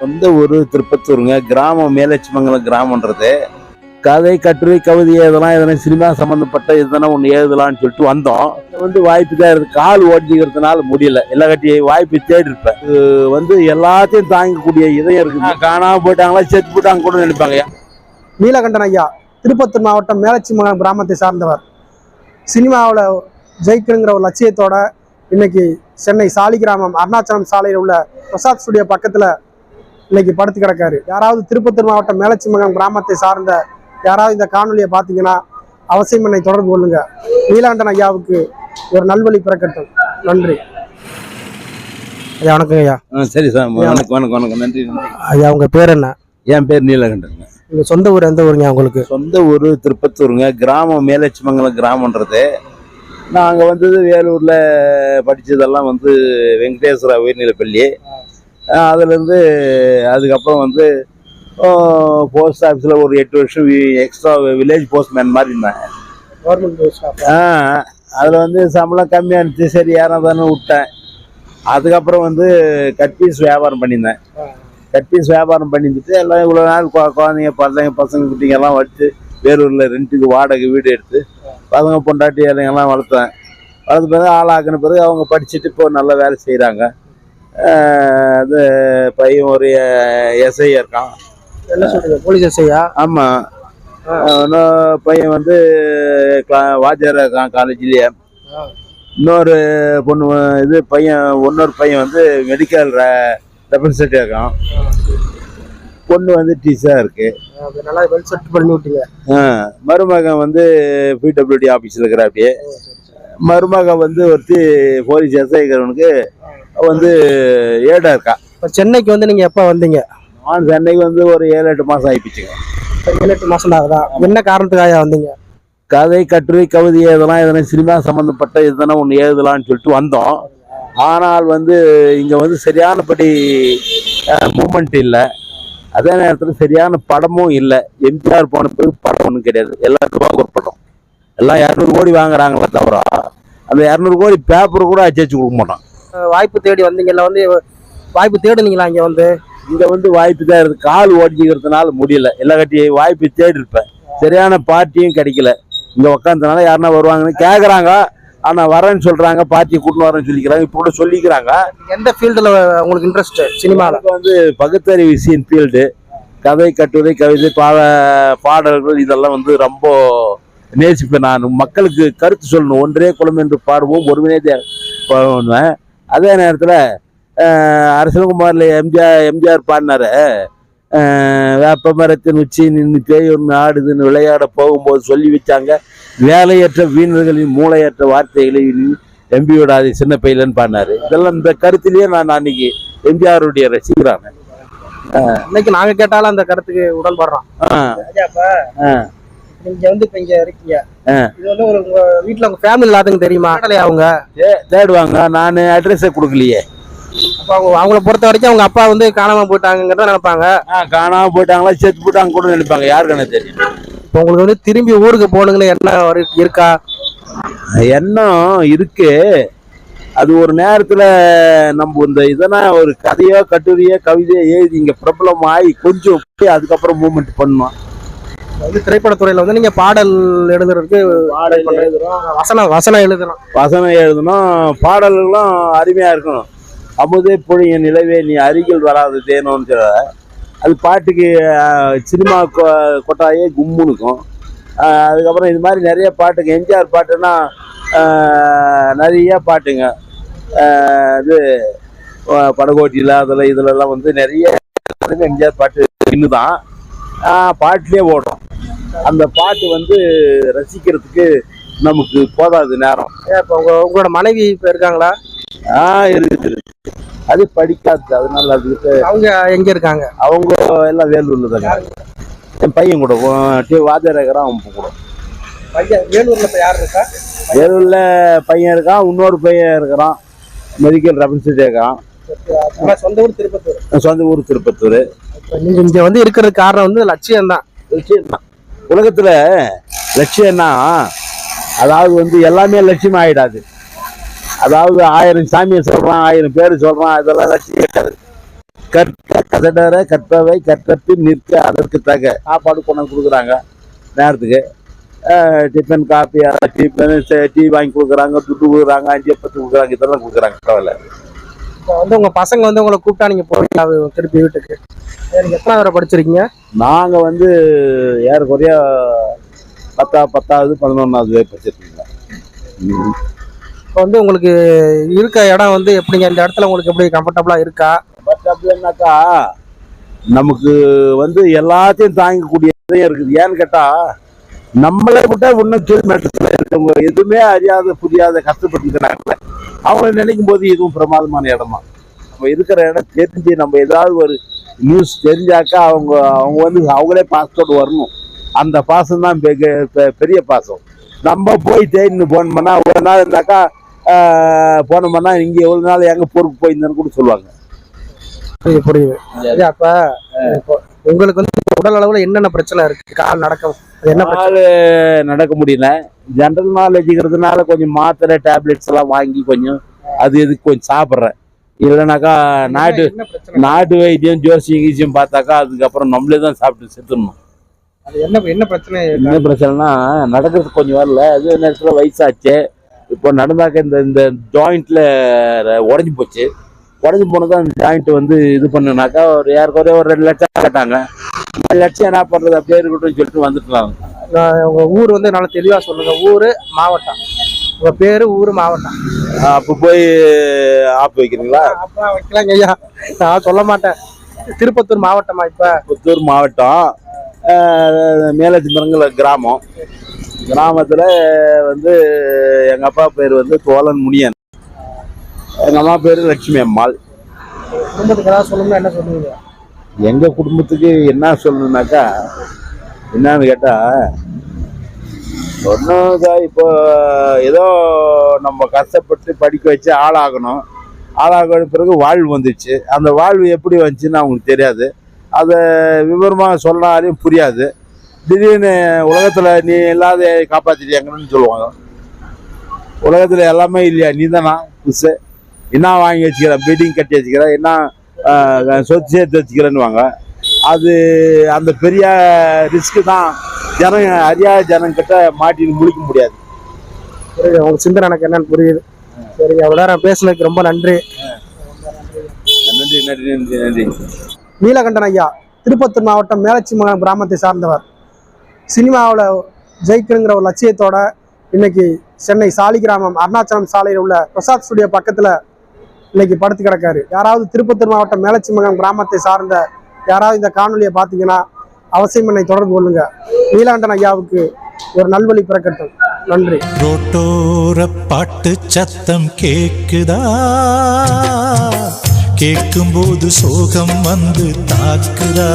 சொந்த ஊர் திருப்பத்தூருங்க. கிராமம் மேலட்சிமங்கலம் கிராமன்றது கதை கட்டுரை கவிதை எதெல்லாம் எதனா சினிமா சம்மந்தப்பட்ட எதனா ஒன்று எழுதலாம்னு சொல்லிட்டு வந்தோம். வந்து வாய்ப்பு தான் இருக்குது கால் ஓடிக்கிறதுனால முடியல. எல்லா கட்டி வாய்ப்பு தேடி இருப்பேன். இது வந்து எல்லாத்தையும் தாங்கக்கூடிய இதயம் இருக்கு. காணாம போயிட்டாங்களா செத்து போட்டாங்க கூட நினைப்பாங்க நீலகண்டன் ஐயா திருப்பத்தூர் மாவட்டம் மேலச்சிமங்கலம் கிராமத்தை சார்ந்தவர். சினிமாவில் ஜெயிக்கணுங்கிற ஒரு லட்சியத்தோட இன்னைக்கு சென்னை சாலிகிராமம் அருணாச்சலம் சாலையில் உள்ள பிரசாத் ஸ்டுடியோ பக்கத்தில் இன்னைக்கு படுத்து கிடக்காரு. யாராவது திருப்பத்தூர் மாவட்டம் மேலச்சிமங்கலம் கிராமத்தை சார்ந்த யாராவது இந்த காணொலியை பார்த்தீங்கன்னா அவசியம் என்னை தொடர்பு கொள்ளுங்க. நீலகண்டன் ஐயாவுக்கு ஒரு நல்வழி பிறக்கட்டும். நன்றி. ஐயா வணக்கம் ஐயா. சரி சார். வணக்கம் வணக்கம் வணக்கம். நன்றி ஐயா உங்கள் பேர் என்ன? என் பேர் நீலகண்டனுங்க உங்கள் சொந்த ஊர் எந்த ஊருங்க உங்களுக்கு? சொந்த ஊர் திருப்பத்தூருங்க. கிராமம் மேலட்சிமங்கலம் கிராமன்றது நாங்கள் வந்தது வேலூரில் படித்ததெல்லாம் வந்து வெங்கடேஸ்வரா உயர்நிலைப்பள்ளி அதுலேருந்து அதுக்கப்புறம் வந்து போஸ்ட் ஆஃபீஸில் ஒரு எட்டு வருஷம் எக்ஸ்ட்ரா வில்லேஜ் போஸ்ட்மேன் மாதிரி இருந்தேன் கவர்மெண்ட் அதில் வந்து சம்பளம் கம்மியாக இருந்துச்சு சரி யாரும் தானே விட்டேன். அதுக்கப்புறம் வந்து கட்பீஸ் வியாபாரம் பண்ணியிருந்தேன். கட்பீஸ் வியாபாரம் பண்ணிட்டு எல்லாம் இவ்வளோ நாள் குழ- குழந்தைங்க பசங்க பசங்க குட்டிங்க எல்லாம் வச்சு வேலூரில் ரெண்டுக்கு வாடகை வீடு எடுத்து பசங்க பொண்டாட்டி எல்லாம் வளர்த்தேன். வளர்த்த பிறகு ஆளாக்கின பிறகு அவங்க படிச்சுட்டு இப்போ நல்ல வேலை செய்கிறாங்க அது பையன் ஒரு எஸ்ஐ இருக்கான். என்ன சொல்றீங்க போலீஸ் எஸ்ஐயா ஆமாம் இன்னொரு பையன் வந்து கிளா- வாத்தியார் இருக்கான் காலேஜ்லேயே இன்னொரு பொண்ணு இது பையன் இன்னொரு பையன் வந்து மெடிக்கல் ரெப்ரசன்டேட்டிவ் இருக்கான். பொண்ணு வந்து டீச்சராக இருக்கு. நல்லா வெல் செட் பண்ணி விட்டீங்க. ஆ, மருமகன் வந்து பிடபிள்யூடி ஆஃபீஸில் இருக்கிறாப்படியே மருமகன் வந்து ஒருத்தி போலீஸ் எஸ்ஐக்கிறவனுக்கு வந்து ஏடா இருக்கா. இப்போ சென்னைக்கு வந்து நீங்க எப்போ வந்தீங்க? நான் சென்னைக்கு வந்து ஒரு ஏழு எட்டு மாதம் ஆகிப்பிச்சுங்க ஏழு எட்டு மாசம் ஆகுதா? என்ன காரணத்துக்காக வந்தீங்க? கதை கட்டுரை கவிதை எழுதலாம் எதனா சினிமா சம்மந்தப்பட்ட எதனா ஒன்று எழுதலாம்னு சொல்லிட்டு வந்தோம். ஆனால் வந்து இங்கே வந்து சரியானபடி மூமெண்ட் இல்லை. அதே நேரத்தில் சரியான படமும் இல்லை. எம்ஜிஆர் போன பிறகு படம் ஒன்றும் கிடையாது. எல்லாருக்கும் ஒரு படம். எல்லாம் இரநூறு கோடி வாங்குறாங்களே தவிர அந்த இரநூறு கோடி பேப்பர் கூட அச்சடிச்சு கொடுக்க மாட்டோம் வாய்ப்பு தேடி வந்தீங்கல்ல வந்து வாய்ப்பு தேடுனீங்களா இங்க வந்து? இங்கே வந்து வாய்ப்பு தான் இருக்கு கால் ஓட்டிக்கிறதுனால முடியல. எல்லா கட்டி வாய்ப்பு தேடி இருப்பேன் சரியான பார்ட்டியும் கிடைக்கல. இங்கே உக்காந்தனால யாருன்னா வருவாங்கன்னு கேட்குறாங்க ஆனால் வரேன்னு சொல்கிறாங்க பார்ட்டி கூட்டின்னு வரேன்னு சொல்லிக்கிறாங்க. இப்போ கூட சொல்லிக்கிறாங்க. எந்த ஃபீல்டுல உங்களுக்கு இன்ட்ரெஸ்ட் எனக்கு வந்து பகுத்தறிவு சீன் ஃபீல்டு கதை கட்டுரை கவிதை பாட பாடல்கள் இதெல்லாம் வந்து ரொம்ப நேசிப்பேன் நான். மக்களுக்கு கருத்து சொல்லணும். ஒன்றே குலம் என்று பாடுவோம் ஒருவனே பண்ணுவேன் அதே நேரத்தில் அரசகுமாரில் எம்ஜிஆர் எம்ஜிஆர் பாடினாரு. வேப்ப மரத்தின் உச்சி நின்று பேய் ஒன்று ஆடுதுன்னு விளையாட போகும்போது சொல்லி வச்சாங்க. வேலையற்ற வீணர்களின் மூளையற்ற வார்த்தைகளை எம்பி விடாது சின்ன பையலன்னு பாடினாரு. இதெல்லாம் இந்த கருத்திலேயே நான் அன்னைக்கு எம்ஜிஆருடைய ரசிக்கிறாங்க இன்னைக்கு நாங்க கேட்டாலும் அந்த கருத்துக்கு உடன்படுறோம் ஆ, ஆ. நீங்க வந்து இப்ப இங்க இருக்கீங்க. இது வந்து ஒரு உங்க வீட்டுல உங்க ஃபேமிலி எல்லாத்துக்கும் தெரியுமா? இல்லையா அவங்க? தேடுவாங்க. நான் அட்ரஸை கொடுக்கலையே. அப்ப அவங்க அவங்கள பொறுத்த வரைக்கும் அவங்க அப்பா வந்து காணாம போயிட்டாங்கிறத நினைப்பாங்க. காணாம போயிட்டாங்களா செத்து போட்டாங்க கூட நினைப்பாங்க. யாருக்கு எனக்கு தெரியும்? இப்போ உங்களுக்கு வந்து திரும்பி ஊருக்கு போகணுங்கன்னு என்ன ஒரு இருக்கா? எண்ணம் இருக்கு. அது ஒரு நேரத்துல நம்ம இந்த இதெல்லாம் ஒரு கதையோ கட்டுரையோ கவிதையோ எழுதி இங்க பிரபலம் ஆகி கொஞ்சம் அதுக்கப்புறம் மூமெண்ட் பண்ணணும். வந்து திரைப்படத்துறையில வந்து நீங்க பாடல் எழுதுறதுக்கு பாடல் எழுதுறோம். வசனம் வசனம் எழுதணும். வசனம் எழுதணும் பாடல்களும் அருமையா இருக்கணும். அமுதே பொழிய நிலவே நீ அருகில் வராது தேனோன்னு சொல்ல அது பாட்டுக்கு சினிமா கொட்டாயே கும்முனுக்கும் அதுக்கப்புறம் இது மாதிரி நிறைய பாட்டுங்க. எம்ஜிஆர் பாட்டுன்னா நிறைய பாட்டுங்க. இது படகோட்டியில் அதில் இதுலலாம் வந்து நிறைய எம்ஜிஆர் பாட்டு இன்னுதான். பாட்டிலே ஓடும். அந்த பாட்டு வந்து ரசிக்கிறதுக்கு நமக்கு போதாது நேரம். இப்போ உங்க உங்களோட மனைவி இப்ப இருக்காங்களா? ஆ இருக்குது இருக்கு. அது படிக்காது அதனால அதுக்கிட்ட அவங்க எங்க இருக்காங்க? அவங்க எல்லாம் வேலூர்ல தாங்க. என் பையன் கூட டீ வாத்தியார் இருக்கிறான் அவன் கூட. பையன் வேலூர்ல இப்ப யார் இருக்கா? வேலூர்ல பையன் இருக்கான் இன்னொரு பையன் இருக்கிறான். மெடிக்கல் ரெப்ரசன்டேட்டிவ் இருக்கான். சொந்த ஊர் திருப்பத்தூர். சொந்த ஊர் திருப்பத்தூர். நீங்க இங்க வந்து இருக்கிறதுக்கு காரணம் வந்து லட்சியம் தான் லட்சியம் தான் உலகத்துல லட்சியம்னா அதாவது வந்து எல்லாமே லட்சியம் ஆயிடாது அதாவது ஆயிரம் சாமியை சொல்றான் ஆயிரம் பேர் சொல்றான் அதெல்லாம் லட்சியம் கிடையாது. கற்க கதடர கற்பவை கற்றப்பி நிற்க அதற்கு தக. சாப்பாடு கொண்டு கொடுக்குறாங்க நேரத்துக்கு. டிஃபன் காப்பி டிஃபன் டீ வாங்கி கொடுக்குறாங்க துட்டு கொடுக்குறாங்க அஞ்சு பத்து கொடுக்குறாங்க இதெல்லாம் கொடுக்குறாங்க பரவாயில்ல. வந்து உங்க பசங்க வந்து உங்களை கூப்பிட்டா நீங்க போறீங்க அது திருப்பி வீட்டுக்கு? எனக்கு எத்தனை வரை படிச்சிருக்கீங்க? நாங்கள் வந்து ஏறக்குறைய பத்தா பத்தாவது பதினொன்றாவது படிச்சிருக்கீங்க. இப்போ வந்து உங்களுக்கு இருக்க இடம் வந்து எப்படிங்க? இந்த இடத்துல உங்களுக்கு எப்படி கம்ஃபர்டபுளா இருக்கா? பட் அப்படின்னாக்கா நமக்கு வந்து எல்லாத்தையும் தாங்கக்கூடியதையும் இருக்குது. ஏன்னு கேட்டால் நம்மளை விட்டா இன்னும் கீழ்மட்டத்தில் இருக்கவங்க எதுவுமே அறியாத புரியாத கஷ்டப்பட்டு அவங்கள நினைக்கும் போது இதுவும் பிரமாதமான இடமா? நம்ம இருக்கிற இடம் தெரிஞ்சு நம்ம ஏதாவது ஒரு நியூஸ் தெரிஞ்சாக்கா அவங்க அவங்க வந்து அவங்களே பாசத்தோடு வரணும். அந்த பாசம் தான் பெரிய பாசம். நம்ம போய் தேடின்னு போன் பண்ணா ஒரு நாள் இருந்தாக்கா போனோம்னா இங்கே எவ்வளோ நாள் எங்கே பொறுப்பு போயிருந்தேன்னு கூட சொல்லுவாங்க. புரியுது. அப்ப உங்களுக்கு வந்து உடல் அளவுல என்னென்ன பிரச்சனை இருக்கு? கால் நடக்க அது என்ன நாள் நடக்க முடியல. ஜென்ரல் நாலேஜுங்கிறதுனால கொஞ்சம் மாத்திரை டேப்லெட்ஸ் எல்லாம் வாங்கி கொஞ்சம் அது இதுக்கு கொஞ்சம் சாப்பிட்றேன். இல்லைனாக்கா நாட்டு நாட்டு வைத்தியம் ஜோசியம் கீசியம் பார்த்தாக்கா அதுக்கப்புறம் நம்மளே தான் சாப்பிட்டு செத்துடணும். அது என்ன என்ன பிரச்சனை? என்ன பிரச்சனைனா நடக்கிறது கொஞ்சம் வரல. அது நேரத்தில் வயசாச்சு. இப்போ நடந்தாக்க இந்த இந்த ஜாயிண்ட்ல உடஞ்சி போச்சு. உடஞ்சி போனதான் அந்த ஜாயிண்ட் வந்து இது பண்ணுனாக்கா ஒரு யாருக்குறைய ஒரு ரெண்டு லட்சம் கேட்டாங்க. ரெண்டு லட்சம் என்ன பண்ணுறது அப்படியே இருக்கட்டும்னு சொல்லிட்டு வந்துட்டுலாம் நான் உங்க ஊர் வந்து நல்லா தெளிவா சொல்லுங்க. ஊரு மாவட்டம். உங்க பேரு ஊரு மாவட்டம். அப்போ போய் ஆப் வைக்கிறீங்களா? அப்புறம் வைக்கலாங்க ஐயா. நான் சொல்ல மாட்டேன். திருப்பத்தூர் மாவட்டமா இப்ப? புத்தூர் மாவட்டம். அஹ், மேலச்சிமரங்கல் கிராமம். கிராமத்தில் வந்து எங்கள் அப்பா பேர் வந்து தோலன் முனியன். எங்கள் அம்மா பேர் லட்சுமி அம்மாள். குடும்பத்துக்கு ஏதாவது சொல்லணும்னா என்ன சொல்லுவீங்க? எங்கள் குடும்பத்துக்கு என்ன சொல்லணுன்னாக்கா என்னன்னு கேட்டால் ஒன்றும் இப்போ ஏதோ நம்ம கஷ்டப்பட்டு படிக்க வச்சு ஆளாகணும். ஆளாக பிறகு வாழ்வு வந்துச்சு. அந்த வாழ்வு எப்படி வந்துச்சுன்னு அவங்களுக்கு தெரியாது. அதை விவரமாக சொன்னாலையும் புரியாது. திடீர்னு உலகத்தில் நீ இல்லாத காப்பாற்றிட்டியாங்கன்னு சொல்லுவாங்க. உலகத்தில் எல்லாமே இல்லையா? நீ தானா புதுசு என்ன வாங்கி வச்சுக்கிறேன் பில்டிங் கட்டி வச்சுக்கிறேன் என்ன சொத்து சேர்த்து வச்சுக்கிறேன்னுவாங்க. அது அந்த பெரிய ரிஸ்க்கு தான் ஜனம் அறியாத ஜனங்கிட்ட மாட்டின்னு முழிக்க முடியாது. புரியுது உங்க சிந்தனை எனக்கு என்னன்னு புரியுது. சரிங்க அவ்வளோ நேரம் பேசுனதுக்கு ரொம்ப நன்றி. நன்றி நன்றி நன்றி நன்றி. நீலகண்டன் ஐயா திருப்பத்தூர் மாவட்டம் மேலச்சிமங்கலம் கிராமத்தை சார்ந்தவர். சினிமாவில் ஜெயிக்கணுங்கிற ஒரு லட்சியத்தோட இன்னைக்கு சென்னை சாலிகிராமம் அருணாச்சலம் சாலையில் உள்ள பிரசாத் ஸ்டுடியோ பக்கத்தில் இன்னைக்கு படுத்து கிடக்காரு. யாராவது திருப்பத்தூர் மாவட்டம் மேலச்சிமங்கலம் கிராமத்தை சார்ந்த யாராவது இந்த காணொலியை பார்த்தீங்கன்னா அவசியம் என்னை தொடர்பு கொள்ளுங்க. நீலாண்டன் ஐயாவுக்கு ஒரு நல்வழி பிறக்கட்டும். நன்றி. ரோட்டோர பாட்டு சத்தம் கேக்குதா? கேட்கும்போது சோகம் வந்து தாக்குதா?